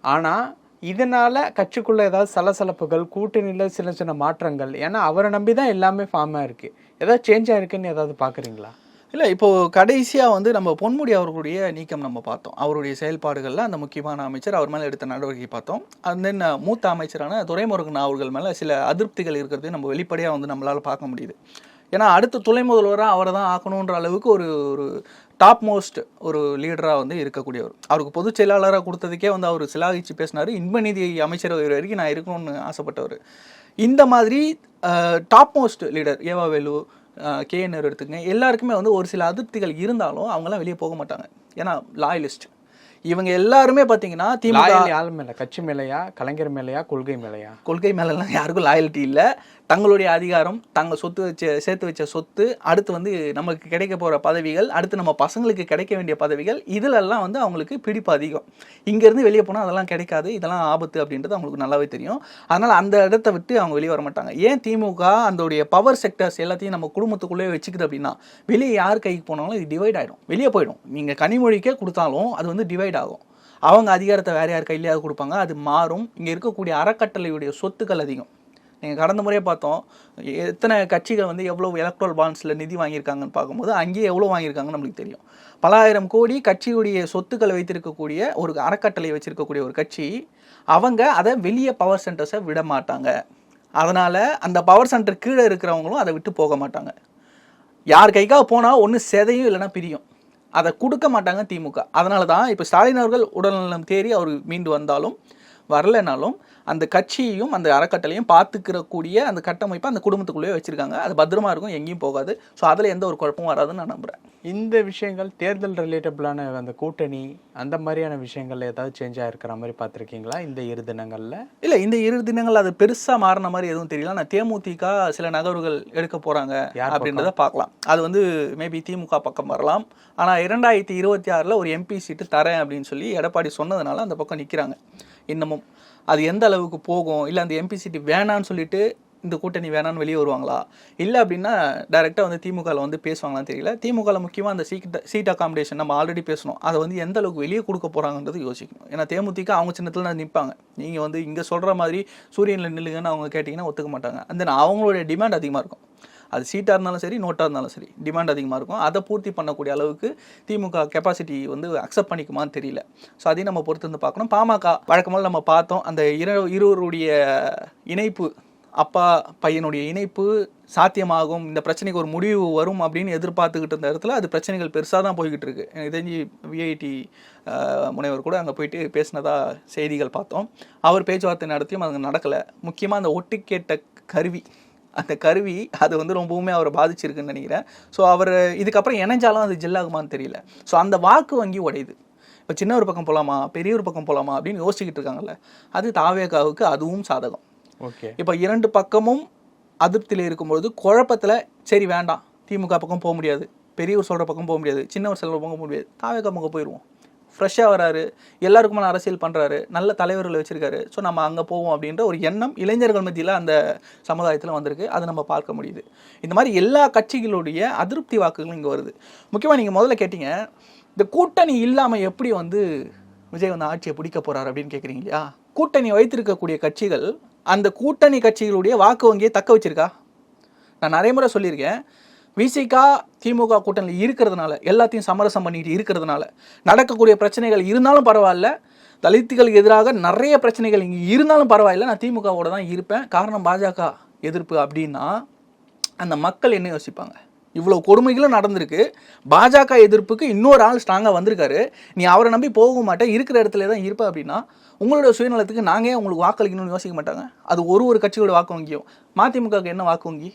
ஆனால் இதனால் கட்சிக்குள்ளே ஏதாவது சலசலப்புகள் கூட்டணியில் சின்ன சின்ன மாற்றங்கள் ஏன்னா அவரை நம்பி தான் எல்லாமே ஃபார்மாக இருக்குது ஏதாவது சேஞ்ச் ஆகிருக்குன்னு ஏதாவது பார்க்குறீங்களா இல்லை இப்போது கடைசியாக வந்து நம்ம பொன்முடி அவர்களுடைய நீக்கம் நம்ம பார்த்தோம். அவருடைய செயல்பாடுகளில் அந்த முக்கியமான அமைச்சர் அவர் மேலே எடுத்த நடவடிக்கை பார்த்தோம். அண்ட் தென் மூத்த அமைச்சரான துரைமுருகன் அவர்கள் மேலே சில அதிருப்திகள் இருக்கிறதையும் நம்ம வெளிப்படையாக வந்து நம்மளால் பார்க்க முடியுது. ஏன்னா அடுத்த துணை முதல்வராக அவரை தான் ஆக்கணுன்ற அளவுக்கு ஒரு ஒரு டாப் மோஸ்ட் ஒரு லீடராக வந்து இருக்கக்கூடியவர். அவருக்கு பொதுச் செயலாளராக கொடுத்ததுக்கே வந்து அவர் சிலாகிச்சு பேசினார். இன்ப நிதி அமைச்சர் வரைக்கும் நான் இருக்கணும்னு ஆசைப்பட்டவர். இந்த மாதிரி டாப் மோஸ்ட் லீடர் ஏவா வேலு கேஎன்ஆர் எடுத்துக்கங்க. எல்லாருக்குமே வந்து ஒரு சில அதிருப்திகள் இருந்தாலும் அவங்கெல்லாம் வெளியே போக மாட்டாங்க. ஏன்னா லாயலிஸ்ட் இவங்க எல்லாருமே பார்த்தீங்கன்னா திமுக லாயல் யார் மேல? கட்சி மேலையா? கலைஞர் மேலையா? கொள்கை மேலையா? கொள்கை மேலெல்லாம் யாருக்கும் லாயல்ட்டி இல்லை. தங்களுடைய அதிகாரம் தங்கள் சொத்து வச்ச சேர்த்து வச்ச சொத்து அடுத்து வந்து நமக்கு கிடைக்க போகிற பதவிகள் அடுத்து நம்ம பசங்களுக்கு கிடைக்க வேண்டிய பதவிகள் இதிலெல்லாம் வந்து அவங்களுக்கு பிடிப்பு அதிகம். இங்கேருந்து வெளியே போனால் அதெல்லாம் கிடைக்காது. இதெல்லாம் ஆபத்து அப்படின்றது அவங்களுக்கு நல்லாவே தெரியும். அதனால் அந்த இடத்த விட்டு அவங்க வெளியே வர மாட்டாங்க. ஏன் திமுக அதோடைய பவர் செக்டர்ஸ் எல்லாத்தையும் நம்ம குடும்பத்துக்குள்ளே வச்சுக்குது அப்படின்னா வெளியே யார் கைக்கு போனாலும் இது டிவைட் ஆகிடும் வெளியே போயிடும். நீங்கள் கனிமொழிக்கே கொடுத்தாலும் அது வந்து டிவைட் ஆகும். அவங்க அதிகாரத்தை வேறு யார் கையிலேயாவது கொடுப்பாங்க. அது மாறும். இங்கே இருக்கக்கூடிய அறக்கட்டளையுடைய சொத்துக்கள் அதிகம். நீங்கள் கடந்த முறையே பார்த்தோம். எத்தனை கட்சிகள் வந்து எவ்வளோ எலக்ட்ரல் பாண்ட்ஸில் நிதி வாங்கியிருக்காங்கன்னு பார்க்கும்போது அங்கேயே எவ்வளோ வாங்கியிருக்காங்கன்னு நம்மளுக்கு தெரியும். பலாயிரம் கோடி கட்சியுடைய சொத்துக்களை வைத்திருக்கக்கூடிய ஒரு அறக்கட்டளை வச்சிருக்கக்கூடிய ஒரு கட்சி அவங்க அதை வெளியே பவர் சென்டர்ஸை விட மாட்டாங்க. அதனால் அந்த பவர் சென்டர் கீழே இருக்கிறவங்களும் அதை விட்டு போக மாட்டாங்க. யார் கைக்காக போனால் ஒன்று செதையும் இல்லைன்னா பிரியும். அதை கொடுக்க மாட்டாங்க திமுக. அதனால தான் இப்போ ஸ்டாலின் அவர்கள் உடல்நலம் தேறி அவர் மீண்டு வந்தாலும் வரலைனாலும் அந்த கட்சியையும் அந்த அறக்கட்டளையும் பார்த்துக்கிற கூடிய அந்த கட்டமைப்பை அந்த குடும்பத்துக்குள்ளேயே வச்சுருக்காங்க. அது பத்திரமா இருக்கும் எங்கேயும் போகாது. ஸோ அதில் எந்த ஒரு குழப்பமும் வராதுன்னு நான் நம்புகிறேன் இந்த விஷயங்கள் தேர்தல் ரிலேட்டபிளான அந்த கூட்டணி அந்த மாதிரியான விஷயங்கள்ல ஏதாவது சேஞ்ச் ஆயிருக்கிற மாதிரி பார்த்துருக்கீங்களா? இந்த இரு தினங்கள்ல? இல்லை இந்த இரு தினங்கள் அது பெருசாக மாறின மாதிரி எதுவும் தெரியல. ஆனால் தேமுதிக சில நகர்வுகள் எடுக்க போகிறாங்க யார் அப்படின்றத பார்க்கலாம். அது வந்து மேபி திமுக பக்கம் வரலாம். ஆனால் இரண்டாயிரத்தி இருபத்தி ஆறில் ஒரு எம்பி சீட்டு தரேன் அப்படின்னு சொல்லி எடப்பாடி சொன்னதுனால அந்த பக்கம் நிற்கிறாங்க இன்னமும். அது எந்த அளவுக்கு போகும்? இல்லை அந்த எம்பிசிடி வேணான்னு சொல்லிட்டு இந்த கூட்டணி வேணான்னு வெளியே வருவாங்களா? இல்லை அப்படின்னா டைரெக்டாக வந்து திமுகவில் வந்து பேசுவாங்களான்னு தெரியல. திமுகவில் முக்கியமாக அந்த சீட் சீட் அகாமடேஷன் நம்ம ஆல்ரெடி பேசணும். அதை வந்து எந்த அளவுக்கு வெளியே கொடுக்க போகிறாங்கன்றது யோசிக்கணும். ஏன்னா தேமுதிக அவங்க சின்னத்தில் தான் நிற்பாங்க நீங்கள் வந்து இங்கே சொல்கிற மாதிரி சூரியனில் நில்லுங்கன்னு அவங்க கேட்டிங்கன்னா ஒத்துக்க மாட்டாங்க. அந்த அவங்களுடைய டிமாண்ட் அதிகமாக இருக்கும். அது சீட்டாக இருந்தாலும் சரி நோட்டாக இருந்தாலும் சரி டிமாண்ட் அதிகமாக இருக்கும். அதை பூர்த்தி பண்ணக்கூடிய அளவுக்கு திமுக கெப்பாசிட்டி வந்து அக்செப்ட் பண்ணிக்குமான்னு தெரியல. ஸோ அதையும் நம்ம பொறுத்து வந்து பார்க்கணும். பாமக வழக்கமாக நம்ம பார்த்தோம். அந்த இரு இருவருடைய இணைப்பு அப்பா பையனுடைய இணைப்பு சாத்தியமாகும். இந்த பிரச்சனைக்கு ஒரு முடிவு வரும் அப்படின்னு எதிர்பார்த்துக்கிட்டு இருந்த இடத்துல அது பிரச்சனைகள் பெருசாக தான் போய்கிட்டு இருக்கு. எனக்கு தெரிஞ்சு விஐடி முனைவர் கூட அங்கே போயிட்டு பேசினதா செய்திகள் பார்த்தோம். அவர் பேச்சுவார்த்தை நடத்தியும் அது நடக்கலை. முக்கியமாக அந்த ஒட்டு கேட்ட கருவி அந்த கருவி அது வந்து ரொம்பவுமே அவரை பாதிச்சிருக்குன்னு நினைக்கிறேன். ஸோ அவர் இதுக்கப்புறம் இணைஞ்சாலும் அது ஜில்லாகுமான்னு தெரியல. ஸோ அந்த வாக்கு வங்கி உடையுது. இப்போ சின்ன ஒரு பக்கம் போகலாமா பெரிய ஒரு பக்கம் போகலாமா அப்படின்னு யோசிச்சுக்கிட்டு இருக்காங்கல்ல அது தாவேகாவுக்கு அதுவும் சாதகம். ஓகே. இப்போ இரண்டு பக்கமும் அதிருப்தியில் இருக்கும்பொழுது குழப்பத்தில் சரி வேண்டாம் திமுக பக்கம் போக முடியாது பெரியவர் சொல்கிற பக்கம் போக முடியாது சின்னவர் சொல்கிற பக்கம் போக முடியாது தாவேகா பக்கம் போயிடுவோம் ஃப்ரெஷ்ஷாக வராரு. எல்லாருக்குமான அரசியல் பண்ணுறாரு நல்ல தலைவர்களை வச்சுருக்காரு. ஸோ நம்ம அங்கே போவோம் அப்படின்ற ஒரு எண்ணம் இளைஞர்கள் மத்தியில் அந்த சமுதாயத்தில் வந்திருக்கு. அதை நம்ம பார்க்க முடியுது. இந்த மாதிரி எல்லா கட்சிகளுடைய அதிருப்தி வாக்குகளும் இங்கே வருது. முக்கியமாக நீங்கள் முதல்ல கேட்டீங்க இந்த கூட்டணி இல்லாமல் எப்படி வந்து விஜய் வந்து ஆட்சியை பிடிக்க போகிறார் அப்படின்னு கேட்குறீங்க இல்லையா? கூட்டணி வைத்திருக்கக்கூடிய கட்சிகள் அந்த கூட்டணி கட்சிகளுடைய வாக்கு வங்கியை தக்க வச்சிருக்கா? நான் நிறைய முறை சொல்லியிருக்கேன். விசிகா திமுக கூட்டணியில் இருக்கிறதுனால எல்லாத்தையும் சமரசம் பண்ணிட்டு இருக்கிறதுனால நடக்கக்கூடிய பிரச்சனைகள் இருந்தாலும் பரவாயில்ல தலித்துகளுக்கு எதிராக நிறைய பிரச்சனைகள் இங்கே இருந்தாலும் பரவாயில்ல நான் திமுகவோட தான் இருப்பேன். காரணம் பாஜக எதிர்ப்பு அப்படின்னா அந்த மக்கள் என்ன யோசிப்பாங்க? இவ்வளோ கொடுமைகளும் நடந்திருக்கு. பாஜக எதிர்ப்புக்கு இன்னொரு ஆள் ஸ்ட்ராங்காக வந்திருக்காரு. நீ அவரை நம்பி போக மாட்டேன். இருக்கிற இடத்துல தான் இருப்ப அப்படின்னா உங்களோட சுயநலத்துக்கு நாங்கள் ஏன் உங்களுக்கு வாக்களிக்கணும்னு யோசிக்க மாட்டாங்க? அது ஒரு ஒரு கட்சியோட வாக்கு வங்கியும். மதிமுகவுக்கு என்ன வாக்கு வங்கி?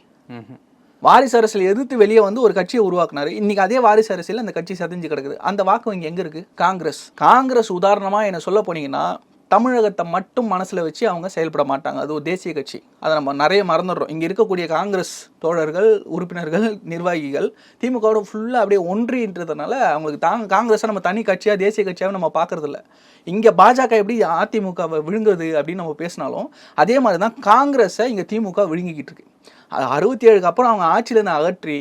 வாரிசு அரசியல் எதிர்த்து வெளியே வந்து ஒரு கட்சியை உருவாக்குனாரு. இன்னைக்கு அதே வாரிசு அரசியல் அந்த கட்சி சதிஞ்சு கிடக்குது. அந்த வாக்கு வங்கி எங்கே இருக்கு? காங்கிரஸ். காங்கிரஸ் உதாரணமாக என்ன சொல்ல போனீங்கன்னா தமிழகத்தை மட்டும் மனசில் வச்சு அவங்க செயல்பட மாட்டாங்க. அது ஒரு தேசிய கட்சி. அதை நம்ம நிறைய மறந்துடுறோம். இங்கே இருக்கக்கூடிய காங்கிரஸ் தோழர்கள் உறுப்பினர்கள் நிர்வாகிகள் திமுகவோட ஃபுல்லாக அப்படியே ஒன்றின்றதுனால அவங்களுக்கு தாங்க காங்கிரஸை நம்ம தனி கட்சியாக தேசிய கட்சியாக நம்ம பார்க்கறது இங்கே பாஜக எப்படி அதிமுகவை விழுங்குறது அப்படின்னு நம்ம பேசினாலும் அதே மாதிரி தான் காங்கிரஸை இங்கே திமுக விழுங்கிக்கிட்டு இருக்கு. அறுபத்தி ஏழுக்கு அப்புறம் அவங்க ஆட்சியிலேருந்து அகற்றி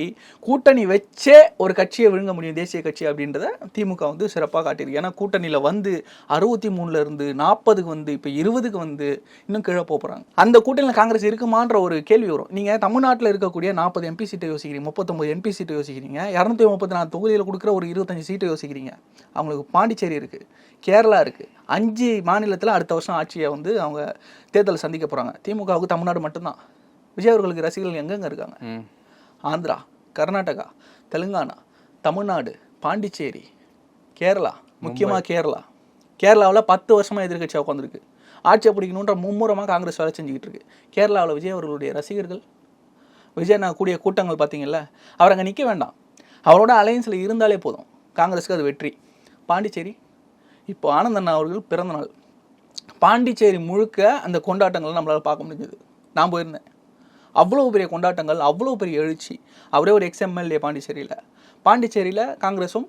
கூட்டணி வச்சே ஒரு கட்சியை விழுங்க முடியும் தேசிய கட்சி அப்படின்றத திமுக வந்து சிறப்பாக காட்டியிருக்கு. ஏன்னா கூட்டணியில் வந்து அறுபத்தி மூணுலேருந்து நாற்பதுக்கு வந்து இப்போ இருபதுக்கு வந்து இன்னும் கீழே போகிறாங்க அந்த கூட்டணியில் காங்கிரஸ் இருக்குமான்ற ஒரு கேள்வி வரும். நீங்கள் தமிழ்நாட்டில் இருக்கக்கூடிய நாற்பது எம்பி சீட்டை யோசிக்கிறீங்க முப்பத்தொம்பது எம்பி சீட்டை யோசிக்கிறீங்க இரநூத்தி முப்பத்தி நாலு தொகுதியில் கொடுக்குற ஒரு இருபத்தஞ்சு சீட்டை யோசிக்கிறீங்க. அவங்களுக்கு பாண்டிச்சேரி இருக்குது கேரளா இருக்குது அஞ்சு மாநிலத்தில் அடுத்த வருஷம் ஆட்சியை வந்து அவங்க தேர்தலை சந்திக்க போகிறாங்க திமுகவுக்கு தமிழ்நாடு மட்டும்தான். விஜய் அவர்களுக்கு ரசிகர்கள் எங்கெங்க இருக்காங்க? ஆந்திரா கர்நாடகா தெலுங்கானா தமிழ்நாடு பாண்டிச்சேரி கேரளா முக்கியமாக கேரளா. கேரளாவில் பத்து வருஷமாக எதிர்க்கட்சியாக உட்காந்துருக்கு ஆட்சியை பிடிக்கணுன்ற மும்முரமாக காங்கிரஸ் வேலை செஞ்சுக்கிட்டு இருக்கு கேரளாவில் விஜய் அவர்களுடைய ரசிகர்கள் விஜய் நான் கூடிய கூட்டங்கள் பார்த்தீங்கல்ல அவர் அங்கே நிற்க வேண்டாம். அவரோட அலையன்ஸில் இருந்தாலே போதும். காங்கிரஸுக்கு அது வெற்றி. பாண்டிச்சேரி இப்போ ஆனந்தண்ணா அவர்கள் பிறந்த நாள். பாண்டிச்சேரி முழுக்க அந்த கொண்டாட்டங்களை நம்மளால் பார்க்க முடிஞ்சது. நான் போயிருந்தேன். அவ்வளோ பெரிய கொண்டாட்டங்கள் அவ்வளோ பெரிய எழுச்சி. அவரே ஒரு எக்ஸ்எம்எல்ஏ பாண்டிச்சேரியில். பாண்டிச்சேரியில் காங்கிரஸும்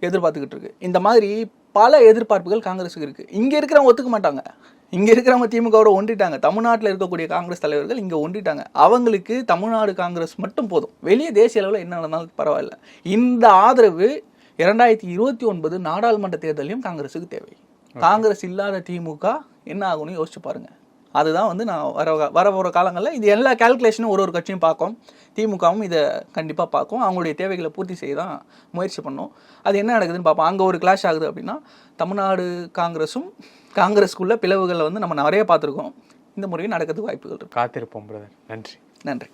எதிர்பார்த்துக்கிட்டு இருக்கு. இந்த மாதிரி பல எதிர்பார்ப்புகள் காங்கிரஸுக்கு இருக்கு. இங்க இருக்கிறவங்க ஒத்துக்க மாட்டாங்க. இங்க இருக்கிறவங்க திமுகவோட ஒன்றிட்டாங்க. தமிழ்நாட்டில் இருக்கக்கூடிய காங்கிரஸ் தலைவர்கள் இங்க ஒன்றிட்டாங்க. அவங்களுக்கு தமிழ்நாடு காங்கிரஸ் மட்டும் போதும். வெளியே தேசிய அளவில் என்ன நடந்தாலும் பரவாயில்ல. இந்த ஆதரவு இரண்டாயிரத்தி இருபத்தி ஒன்பது நாடாளுமன்ற தேர்தலையும் காங்கிரஸுக்கு தேவை. காங்கிரஸ் இல்லாத திமுக என்ன ஆகும்னு யோசிச்சு பாருங்க. அதுதான் வந்து நான் வர வர போகிற காலங்களில் இது எல்லா கால்குலேஷனும் ஒரு ஒரு கட்சியும் பார்க்கும். திமுகவும் இதை கண்டிப்பாக பார்க்கும். அவங்களுடைய தேவைகளை பூர்த்தி செய்ய தான் முயற்சி பண்ணும். அது என்ன நடக்குதுன்னு பார்ப்போம். அங்கே ஒரு கிளாஷ் ஆகுது அப்படின்னா தமிழ்நாடு காங்கிரஸும் காங்கிரஸ்க்குள்ள பிளவுகளை வந்து நம்ம நிறைய பார்த்துருக்கோம். இந்த முறையும் நடக்கிறதுக்கு வாய்ப்புகள் இருக்கு. காத்திருப்போம் பிரதர் நன்றி. நன்றி.